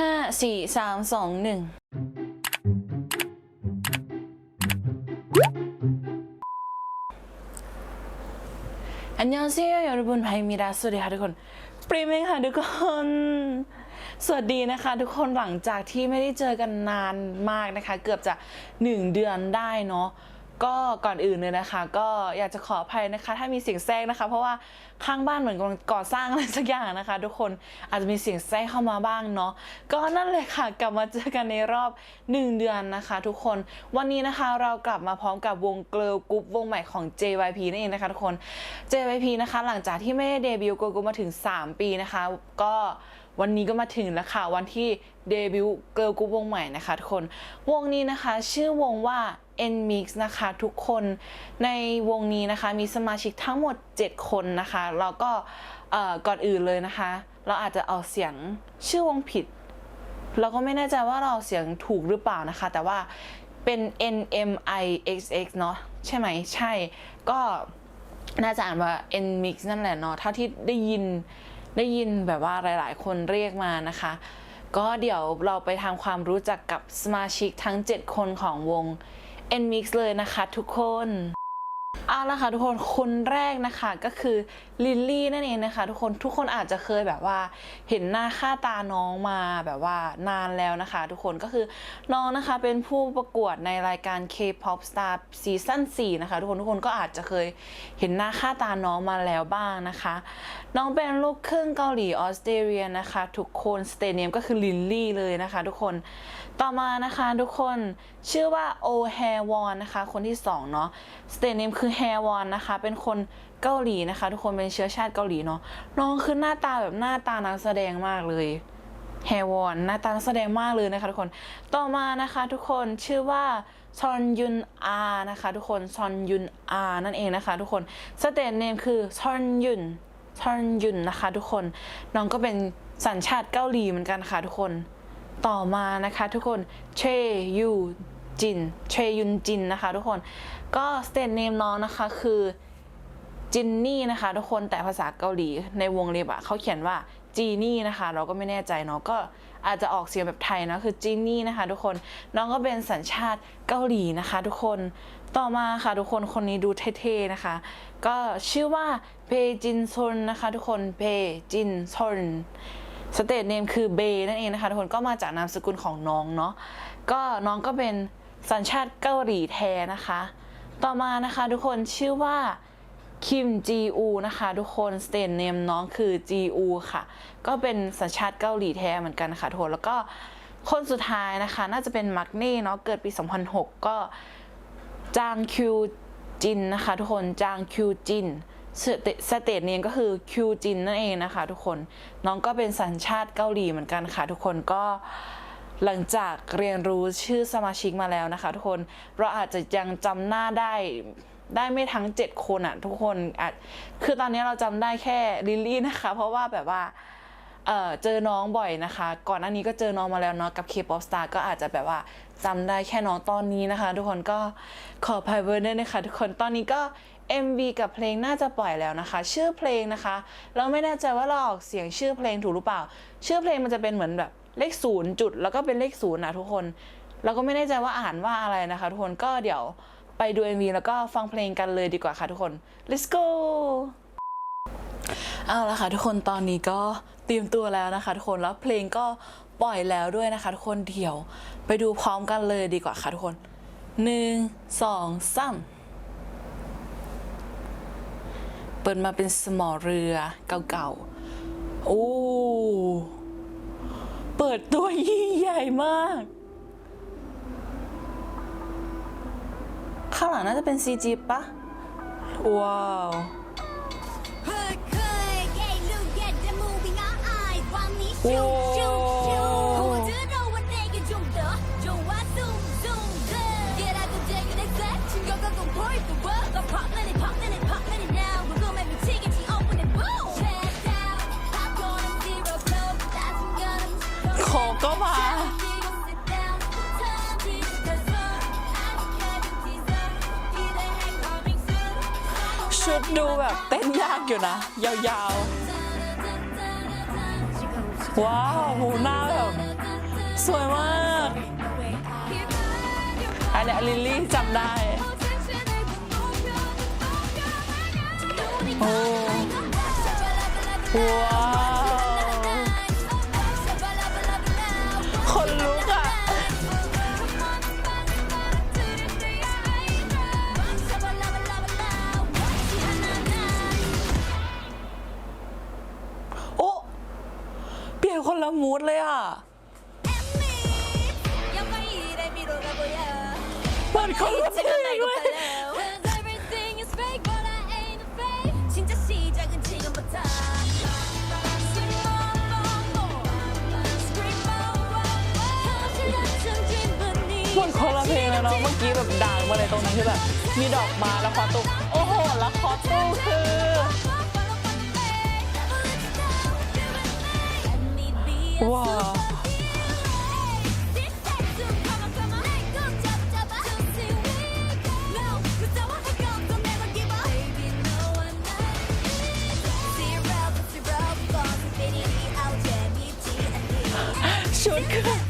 ห้าสี่สามสองหนึ่งอันยองเซียยอรบุนไพมิดาสวัสดีค่ะทุกคนปรีมเองค่ะทุกคน สวัสดีนะคะทุกคนหลังจากที่ไม่ได้เจอกันนานมากนะคะ เกือบจะ 1 เดือนได้เนาะ ก็ก่อนอื่นเลยนะคะ ก็อยากจะขออภัยนะคะ ถ้ามีเสียงแทรกนะคะ เพราะว่าข้างบ้านเหมือนกำลังก่อสร้างอะไรสักอย่างนะคะ ทุกคนอาจจะมีเสียงแทรกเข้ามาบ้างเนาะก็นั่นเลยค่ะ กลับมาเจอกันในรอบ 1 เดือนนะคะ ทุกคนวันนี้นะคะเรากลับมาพร้อมกับวงเกลกรุ๊ปวงใหม่ของ JYP นั่นเองนะคะทุกคน JYP นะคะ หลังจากที่ไม่ได้เดบิวต์เกิร์ลกรุ๊ปมาถึง 3 ปีนะคะ ก็วันนี้ก็มาถึงแล้วค่ะวันที่เดบิวต์เกิร์ลกรุ๊ปวงใหม่นะคะทุกคนวงนี้นะคะ ชื่อวงว่า NMIX นะคะทุกคนในวงนี้นะคะมีสมาชิกทั้งหมด 7 คนนะคะแล้วก็ก่อนอื่นเลยนะคะ เราอาจจะเอาเสียงชื่อวงผิด เราก็ไม่แน่ใจว่าเราเสียงถูกหรือเปล่านะคะ แต่ว่าเป็น N M I X X เนาะใช่ไหมใช่ ก็น่าจะอ่านว่า N Mix นั่นแหละเนาะเท่าที่ได้ยินได้ยินแบบว่าหลาย ๆ คนเรียกมานะคะ ก็เดี๋ยวเราไปทำความรู้จักกับสมาชิกทั้ง 7 คนของวง N Mix เลยนะคะทุกคนเอาละค่ะทุกคนคนแรกนะคะก็คือลิลลี่นั่นเองนะคะทุกคนทุกคนอาจจะเคยแบบว่า เห็นหน้าค่าตาน้องมาแบบว่านานแล้วนะคะ ทุกคนก็คือน้องนะคะเป็นผู้ประกวดในรายการ K-pop Star ซีซั่น4นะคะทุกคนทุกคนก็อาจจะเคยเห็นหน้าค่าตาน้องมาแล้วบ้างนะคะ น้องเป็นลูกครึ่งเกาหลีออสเตรเลียนะคะ ทุกคนสเตเนียมก็คือลิลลี่เลยนะคะ ทุกคน ต่อมานะคะทุกคนชื่อว่าโอแฮวอนนะคะคนที่สองเนาะสเตเนมคือแฮวอนนะคะ เป็นคนเกาหลีนะคะ ทุกคนเป็นเชื้อชาติเกาหลีเนาะน้องคือหน้าตาแบบหน้าตานักแสดงมากเลยแฮวอนหน้าตานักแสดงมากเลยนะคะทุกคนต่อมานะคะทุกคนชื่อว่าซอนยุนอานะคะ ทุกคนซอนยุนอานั่นเองนะคะ ทุกคนสเตนเนมคือซอนยุนซอนยุนนะคะ ทุกคนน้องก็เป็นสัญชาติเกาหลีเหมือนกันค่ะทุกคน ต่อมานะคะทุกคนเชยูจินเชยุนจินนะคะทุกคนก็สเตนเนมน้องนะคะคือจินนี่นะคะทุกคนแต่ภาษาเกาหลีในวงเล็บอะเขาเขียนว่าจีนี่นะคะ เราก็ไม่แน่ใจเนาะก็อาจจะออกเสียงแบบไทยนะคือจีนี่นะคะ ทุกคนน้องก็เป็นสัญชาติเกาหลีนะคะ ทุกคนต่อมาค่ะทุกคนคนนี้ดูเท่ๆนะคะ ก็ชื่อว่าเพจินซนนะคะ ทุกคนเพจินซน สเตทเนมคือเบนั่นเองนะคะทุกคนก็มาจากนามสกุลของน้องเนาะก็น้องก็เป็นสัญชาติเกาหลีแท้นะคะ ต่อมานะคะทุกคนชื่อว่าคิมจีอูนะคะ ทุกคนสเตนเนมน้องคือจีอูค่ะ ก็เป็นสัญชาติเกาหลีแท้เหมือนกันค่ะทุกคนแล้วก็คนสุดท้ายนะคะ น่าจะเป็นมักเน่เนาะเกิดปี 2006 ก็จางคิวจินนะคะ ทุกคนจางคิวจิน สเตสเตทเนมก็คือคิวจินนั่นเองนะคะทุกคนน้องก็เป็นสัญชาติเกาหลีเหมือนกันค่ะทุกคนก็หลังจากเรียนรู้ชื่อสมาชิกมาแล้วนะคะ ทุกคนเราอาจจะยังจำหน้าได้ได้ไม่ทั้ง 7 คนอะทุกคนอาจคือตอนนี้เราจำได้แค่ลิลลี่นะคะ เพราะว่าแบบว่าเออเจอน้องบ่อยนะคะ ก่อนหน้านี้ก็เจอน้องมาแล้วเนาะกับ K-pop star ก็อาจจะแบบว่าจำได้แค่น้องตอนนี้นะคะ ทุกคนก็ขอพายเวอร์ด้วยนะคะ ทุกคนตอนนี้ก็ MV กับเพลงน่าจะปล่อยแล้วนะคะ ชื่อเพลงนะคะ เราไม่แน่ใจว่าเราออกเสียงชื่อเพลงถูกหรือเปล่า ชื่อเพลงมันจะเป็นเหมือนแบบเลขศูนย์จุด แล้วก็เป็นเลขศูนย์นะทุกคน เราก็ไม่แน่ใจว่าอ่านว่าอะไรนะคะ ทุกคนก็เดี๋ยวไปดู MV แล้วก็ฟังเพลงกันเลยดีกว่าค่ะทุกคน let's go เอาละค่ะทุกคนตอนนี้ก็เตรียมตัวแล้วนะคะ ทุกคนแล้วเพลงก็ปล่อยแล้วด้วยนะคะ ทุกคนเดี๋ยวไปดูพร้อมกันเลยดีกว่าค่ะทุกคนหนึ่งสองสาม เปิดมาเป็นสมอเรือเก่าๆ โอ้ เปิดตัวยิ่งใหญ่มาก ข้างหลังน่าจะเป็น CG ปะ ว้าว Hood, hood, hang coming soon. ชุดดูแบบเต้นยากอยู่นะ ยาวๆ ว้าวหูหน้าแบบ สวยมาก อันนี้ลิลลี่จำได้ โอ้ว้าว คนละเพลงแล้วเนาะเมื่อกี้แบบด่างมาเลยตรงนั้นคือแบบมีดอกไมาแล้วคอตุ้โอ้โหแล้วคอตุ้คือว้าวชุดคือ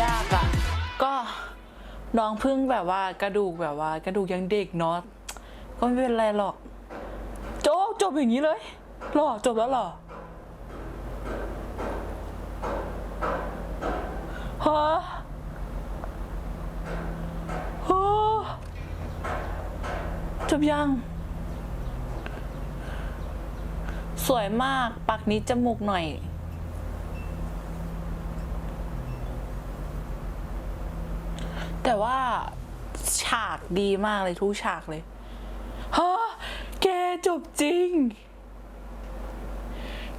ยากอะ่ะ ก็น้องเพิ่งแบบว่ากระดูกแบบว่า กระดูกยังเด็กเนาะก็ไม่เป็นไรหรอก โจบจบอย่างนี้เลยหรอจบแล้วหรอฮะฮะจบยัง สวยมากปักนี้จมูกหน่อย แต่ว่าฉากดีมากเลยทุกฉากเลยฮะแกจบจริง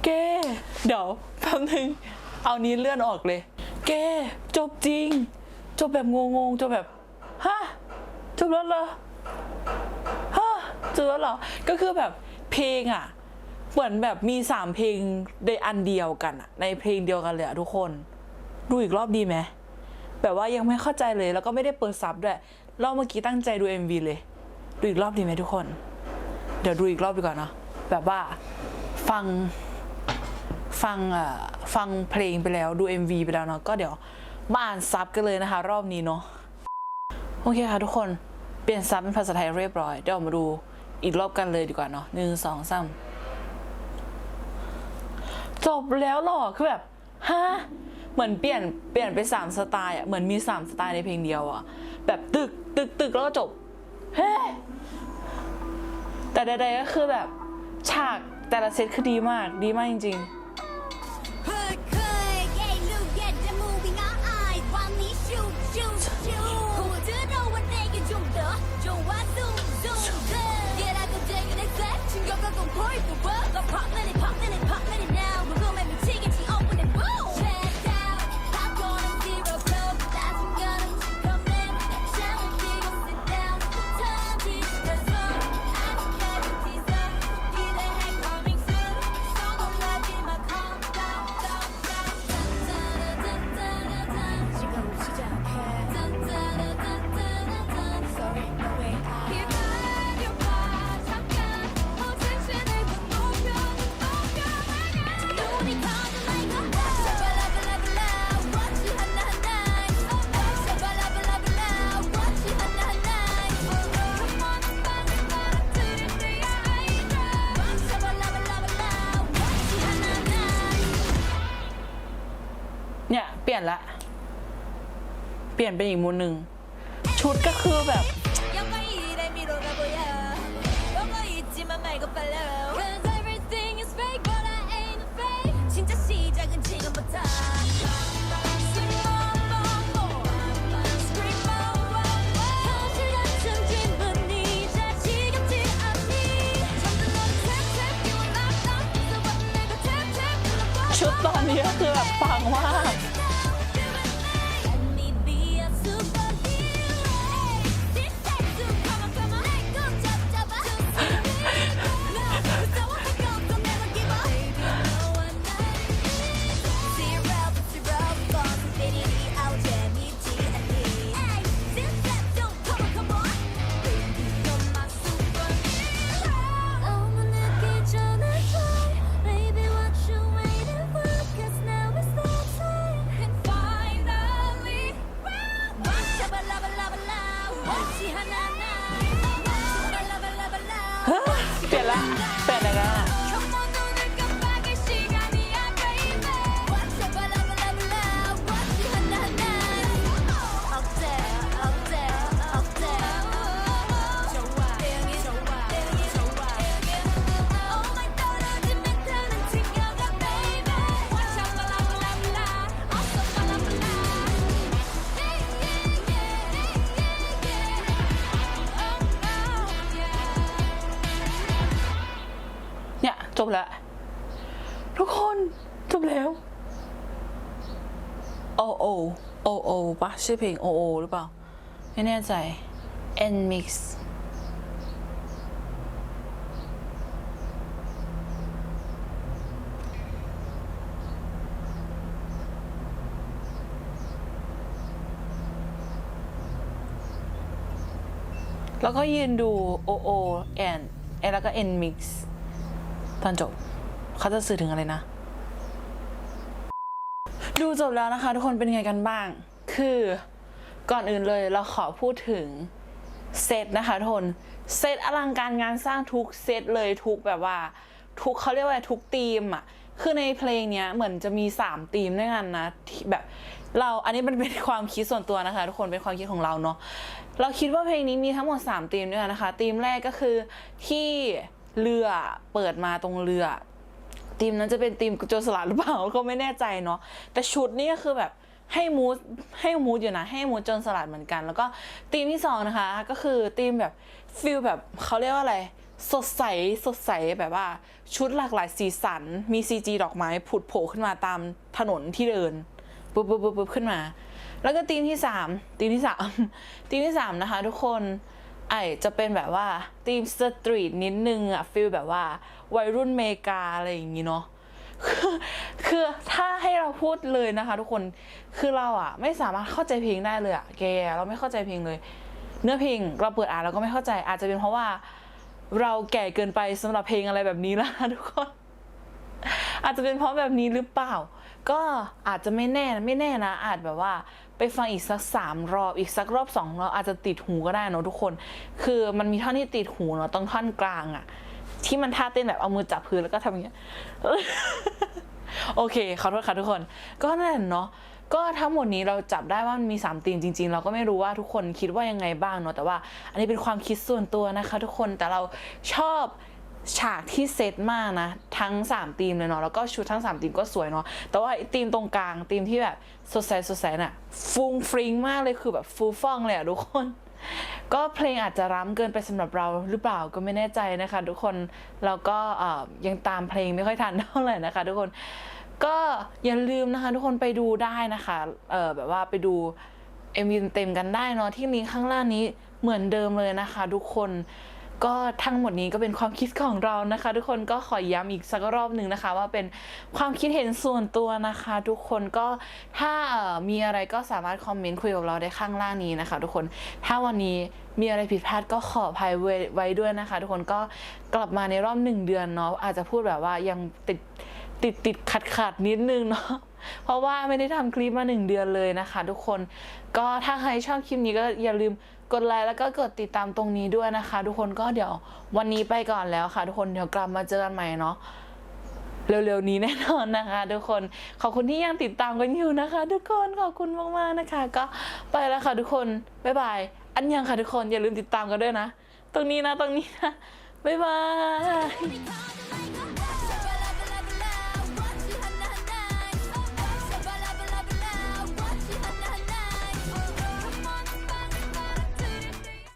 แก เดี๋ยวแป๊บนึง เอานี้เลื่อนออกเลย แก จบจริง จบแบบงงๆ จบแบบฮะจบแล้วเหรอฮะจบแล้วเหรอ ก็คือแบบเพลงอะ เหมือนแบบมีสามเพลงในอันเดียวกันอะในเพลงเดียวกันเลยอะทุกคน ดูอีกรอบดีไหม แบบว่ายังไม่เข้าใจเลย แล้วก็ไม่ได้เปิดซับด้วยรอบเมื่อกี้ตั้งใจดู MV เลยดูอีกรอบดีไหมทุกคน เดี๋ยวดูอีกรอบดีกว่าเนาะแบบว่าฟังฟังเอ่อฟังเพลงไปแล้วดู MV ไปแล้วเนาะก็เดี๋ยวมาอ่านซับกันเลยนะคะ รอบนี้เนาะโอเคค่ะทุกคนเปลี่ยนซับเป็นภาษาไทยเรียบร้อยเดี๋ยวมาดูอีกรอบกันเลยดีกว่าเนาะหนึ่งสองสามจบแล้วหรอคือแบบฮะ เหมือนเปลี่ยนเปลี่ยนไปสามสไตล์อะเหมือนมีสามสไตล์ในเพลงเดียวอะแบบตึกตึกตึกแล้วก็จบเฮ้แต่ใดๆก็คือแบบฉากแต่ละเซตคือดีมากดีมากจริง ๆ เปลี่ยนไปอีกมูดหนึ่ง ชุดก็คือแบบやっぱりいいね見ろ名古屋どこ行っちままいこっぱら เปลี่ยนละเป จบแล้ว ทุกคนจบแล้วโอโอโอโอปะชื่อเพลงโอโอหรือเปล่า ไม่แน่ใจ N mix แล้วก็ยืนดู O O and แล้วก็ N mix ตอนจบ เขาจะสื่อถึงอะไรนะ ดูจบแล้วนะคะ ทุกคนเป็นไงกันบ้าง คือก่อนอื่นเลยเราขอพูดถึงเซตนะคะทุกคนเซตอลังการงานสร้างทุกเซตเลยทุกแบบว่า ทุกเขาเรียกว่าทุกธีมอะคือในเพลงเนี้ยเหมือนจะมี3ธีมด้วยกันนะแบบเราอันนี้มันเป็นความคิดส่วนตัวนะคะ ทุกคนเป็นความคิดของเราเนาะเราคิดว่าเพลงนี้มีทั้งหมด3ธีมด้วยกันนะคะธีมแรกก็คือที่ เรือเปิดมาตรงเรือทีมนั้นจะเป็นทีมโจรสลัดหรือเปล่าก็ไม่แน่ใจเนาะแต่ชุดนี่ก็คือแบบให้มูดให้มูดอยู่นะ ให้มูดโจรสลัดเหมือนกัน แล้วก็ทีมที่สองนะคะ ก็คือทีมแบบฟิลแบบเขาเรียกว่าอะไรสดใสสดใสแบบว่าชุดหลากหลายสีสัน มี CG ดอกไม้ผุดโผล่ขึ้นมาตามถนนที่เดินปุ๊บปุ๊บปุ๊บปุ๊บขึ้นมา แล้วก็ทีมที่สามทีมที่สามทีมที่สามนะคะ ทุกคน ไอจะเป็นแบบว่าทีมสตรีทนิดนึงอะฟิลแบบว่าวัยรุ่นเมกาอะไรอย่างงี้เนาะคือคือถ้าให้เราพูดเลยนะคะ ทุกคนคือเราอะไม่สามารถเข้าใจเพลงได้เลยอะแกเราไม่เข้าใจเพลงเลย เนื้อเพลงเราเปิดอ่านเราก็ไม่เข้าใจ อาจจะเป็นเพราะว่าเราแก่เกินไปสำหรับเพลงอะไรแบบนี้ละทุกคนอาจจะเป็นเพราะแบบนี้หรือเปล่า ก็อาจจะไม่แน่ไม่แน่นะ อาจแบบว่า ไปฟังอีกสักสามรอบอีกสักรอบสองรอบอาจจะติดหูก็ได้เนอะทุกคน คือมันมีท่อนที่ติดหูเนาะตรงท่อนกลางอะที่มันท่าเต้นแบบเอามือจับพื้นแล้วก็ทำอย่างเงี้ยโอเคขอโทษค่ะทุกคน ก็นั่นเนาะก็ทั้งหมดนี้เราจับได้ว่ามันมี3ธีมจริง ๆ เราก็ไม่รู้ว่าทุกคนคิดว่ายังไงบ้างเนาะแต่ว่าอันนี้เป็นความคิดส่วนตัวนะคะ ทุกคนแต่เราชอบ ฉากที่เซตมากนะ ทั้ง3ธีมเลยเนาะแล้วก็ชุดทั้ง3ธีมก็สวยเนาะแต่ว่าไอ้ธีมตรงกลางธีมที่แบบสดใสสดใสน่ะฟุ้งฟริ้งมากเลยคือแบบฟูฟ่องเลยอะทุกคน ก็เพลงอาจจะร้ำเกินไปสำหรับเราหรือเปล่าก็ไม่แน่ใจนะคะ ทุกคนแล้วก็ยังตามเพลงไม่ค่อยทันเท่าไหร่นะคะ ทุกคนก็อย่าลืมนะคะ ทุกคนไปดูได้นะคะเออแบบว่าไปดู MV เต็มกันได้เนาะที่ลิงก์ข้างล่างนี้เหมือนเดิมเลยนะคะ ทุกคน ก็ทั้งหมดนี้ก็เป็นความคิดของเรานะคะ ทุกคนก็ขอย้ำอีกสักรอบหนึ่งนะคะ ว่าเป็นความคิดเห็นส่วนตัวนะคะ ทุกคนก็ถ้ามีอะไรก็สามารถคอมเมนต์คุยกับเราได้ข้างล่างนี้นะคะ ทุกคนถ้าวันนี้มีอะไรผิดพลาดก็ขออภัยไว้ด้วยนะคะ ทุกคนก็กลับมาในรอบหนึ่งเดือนเนาะอาจจะพูดแบบว่ายังติดติดติดขัดขัดนิดนึงเนาะเพราะว่าไม่ได้ทำคลิปมาหนึ่งเดือนเลยนะคะ ทุกคนก็ถ้าใครชอบคลิปนี้ก็อย่าลืม กดไลค์แล้วก็กดติดตามตรงนี้ด้วยนะคะ ทุกคนก็เดี๋ยววันนี้ไปก่อนแล้วค่ะ ทุกคนเดี๋ยวกลับมาเจอกันใหม่เนาะเร็วๆนี้แน่นอนนะคะ ทุกคนขอบคุณที่ยังติดตามกันอยู่นะคะ ทุกคนขอบคุณมากๆนะคะ ก็ไปแล้วค่ะทุกคนบ๊ายบายอันยังค่ะทุกคนอย่าลืมติดตามกันด้วยนะ ตรงนี้นะตรงนี้นะบ๊ายบาย